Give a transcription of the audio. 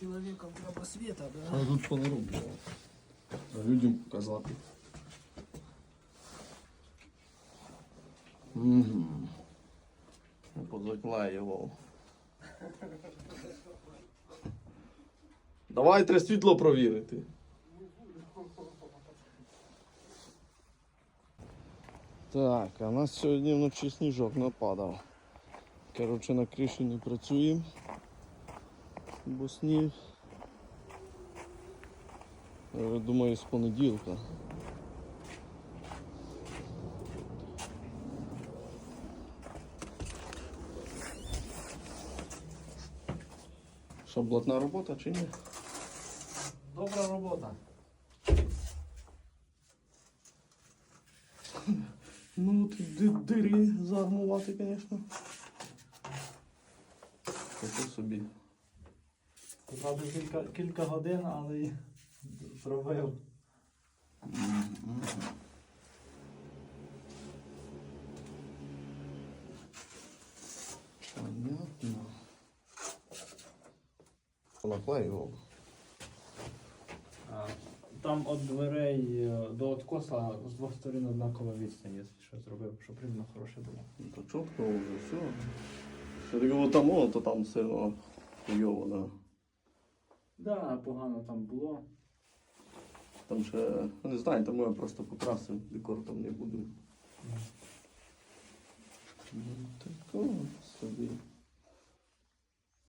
чоловікам треба світа, А да? тут понароблено. Людям показати. Угу. Позаклеював. Давай треба світло провірити. Так, а у нас сьогодні вночі сніжок нападав. Коротше, на криші не працюємо. Бо сніг. Я думаю, з понеділка. Що, блатна робота чи ні? Добра робота. Ну, ти ди- дири загнувати, звісно. Таке собі. Правда, кілька, кілька годин, але зробив. Понятно. Наклеював. Там від дверей е, до откоса з двох сторін однакова відстань, якщо що зробив, щоб рівно хороше було. Ну, то чітко вже все. Що таке там, о, то там сильно хуйово, да. Да, погано там було. Там ще, ну, не знаю, тому я просто покрасив, декор там не буду. Ну, Такого собі.